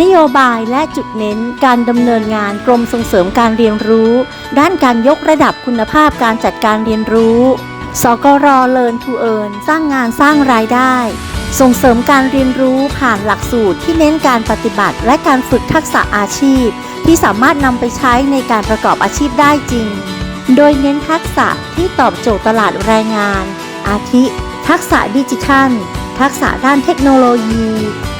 นโยบายและจุดเน้นการดำเนินงานกรมส่งเสริมการเรียนรู้ ด้านการยกระดับคุณภาพการจัดการเรียนรู้ สกร Learn to Earn สร้างงานสร้างรายได้ ส่งเสริมการเรียนรู้ผ่านหลักสูตรที่เน้นการปฏิบัติ และการฝึกทักษะอาชีพ ที่สามารถนำไปใช้ในการประกอบอาชีพได้จริง โดยเน้นทักษะที่ตอบโจทย์ตลาดแรงงาน อาทิ ทักษะดิจิทัล ทักษะด้านเทคโนโลยี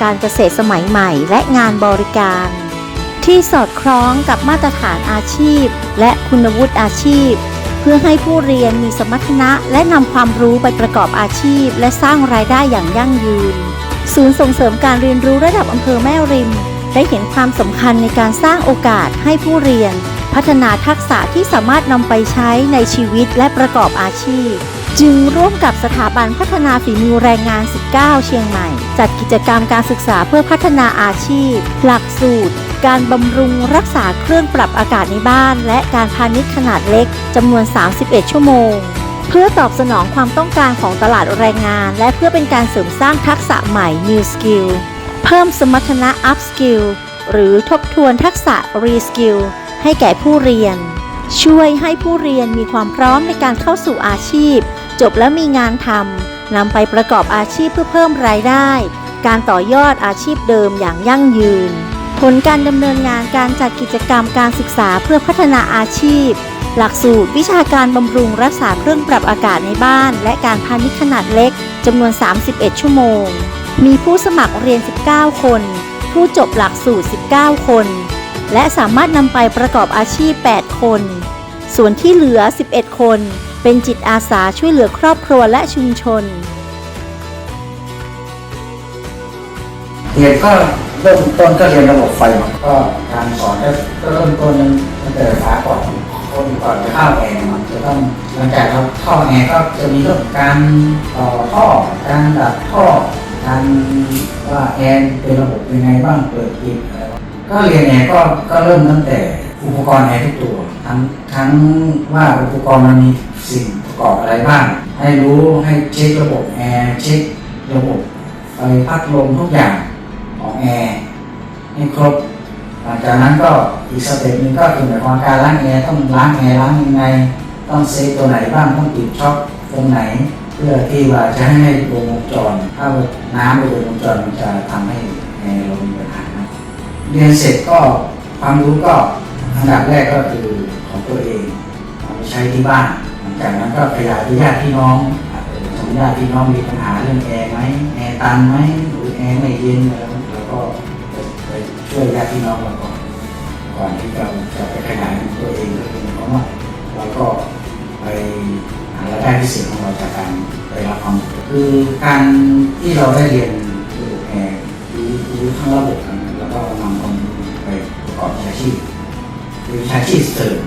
การเกษตรสมัยใหม่ และงานบริการ ที่สอดคล้องกับมาตรฐานอาชีพ และคุณวุฒิอาชีพ เพื่อให้ผู้เรียนมีสมรรถนะและนำความรู้ไปประกอบอาชีพ และสร้างรายได้อย่างยั่งยืน ศูนย์ส่งเสริมการเรียนรู้ระดับอำเภอแม่ริม ได้เห็นความสำคัญในการสร้างโอกาสให้ผู้เรียน พัฒนาทักษะที่สามารถนำไปใช้ในชีวิตและประกอบอาชีพ จึงร่วมกับสถาบันพัฒนาฝีมือแรงงาน 19 เชียงใหม่ จัดกิจกรรมการศึกษาเพื่อพัฒนาอาชีพ หลักสูตร การบำรุงรักษาเครื่องปรับอากาศในบ้าน และการพาณิชย์ขนาดเล็กจำนวน 31 ชั่วโมง เพื่อตอบสนองความต้องการของตลาดแรงงาน และเพื่อเป็นการเสริมสร้างทักษะใหม่ New Skill เพิ่มสมรรถนะ Up Skill หรือทบทวนทักษะ Re Skill ให้แก่ผู้เรียน ช่วยให้ผู้เรียนมีความพร้อมในการเข้าสู่อาชีพ จบแล้วมีงานทำนำไปประกอบอาชีพเพื่อเพิ่มรายได้ การต่อยอดอาชีพเดิมอย่างยั่งยืน ผลการดำเนินงานการจัดกิจกรรมการศึกษาเพื่อพัฒนาอาชีพ หลักสูตรวิชาการบำรุงรักษาเครื่องปรับอากาศในบ้าน และการพาณิชย์ขนาดเล็กจำนวน 31 ชั่วโมง มีผู้สมัครเรียน 19 คน ผู้จบหลักสูตร 19 คน และสามารถนำไปประกอบอาชีพ 8 คน ส่วนที่เหลือ 11 คน เป็นจิตอาสาช่วยเหลือครอบครัวและชุมชนเรียนก็เริ่มต้นก็เรียนระบบไฟมาก็การสอนก็เริ่มต้นตั้งแต่ฟ้าก่อนคนก่อนจะเข้าแอร์มันจะต้องหลังจากเราเข้าแอร์ก็จะมีเรื่องการต่อท่อการดัดท่อการว่าแอร์เป็นระบบยังไงบ้างเปิดปิดอะ ก็เรียนแอร์ก็ก็เริ่มตั้งแต่อุปกรณ์แอร์ทุกตัว ทั้งทั้งว่าอุปกรณ์มันมีสิ่งประกอบอะไรบ้าง ให้รู้ให้เช็คระบบแอร์เช็คระบบไฟพัดลมทุกอย่างของแอร์ให้ครบหลังจากนั้นก็อีกสเต็ปหนึงก็คือหมายความการล้างแอร์ต้องล้างแอร์ล้างยังไง ต้องเซฟตัวไหนบ้างต้องติดช็อคตรงไหน เพื่อที่ว่าจะให้วงจร ถ้าน้ำไปโดนวงจรมันจะทำให้แอร์เรามีปัญหาน เรียนเสร็จก็ความรู้ก็อันดับแรกก็คือของตัวเองเอาไปใช้ที่บ้านหลังจากนั้นก็ขยายไปญาติพี่น้องสมมติญาติพี่น้องมีปัญหาเรื่องแอร์ไหมแอร์ตันไหมหรือแอร์ไม่เย็นแล้วเราก็ไปช่วยญาติพี่น้องเราก่อนก่อนที่เราจะไปขยายตัวเองก็คือหมายความว่าเราก็ไปหารายได้พิเศษของเราจากการไปรับความรู้คือการที่เราได้เรียน อาชีพเสริม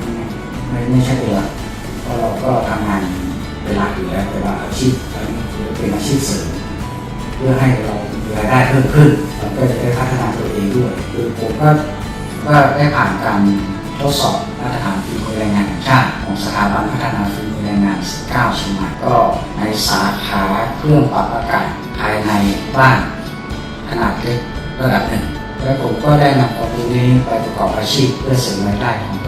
ไม่ไม่ใช่เป็นหลักเพราะเราก็ทำงานเป็นหลักอยู่แล้วแต่ว่าอาชีพอันนี้คือเป็นอาชีพเสริมเพื่อให้เรามีรายได้เพิ่มขึ้นเราก็จะได้พัฒนาตัวเองด้วยคือผมก็ก็ได้ผ่านการทดสอบมาตรฐานฝีมือแรงงานแห่งชาติของสถาบันพัฒนาฝีมือแรงงาน 19เชียงใหม่ก็ในสาขาเครื่องปรับอากาศภายในบ้านขนาดเล็กระดับหนึ่ง และผมก็ได้นำความรู้นี้ไปประกอบอาชีพเพื่อเสริมรายได้ของ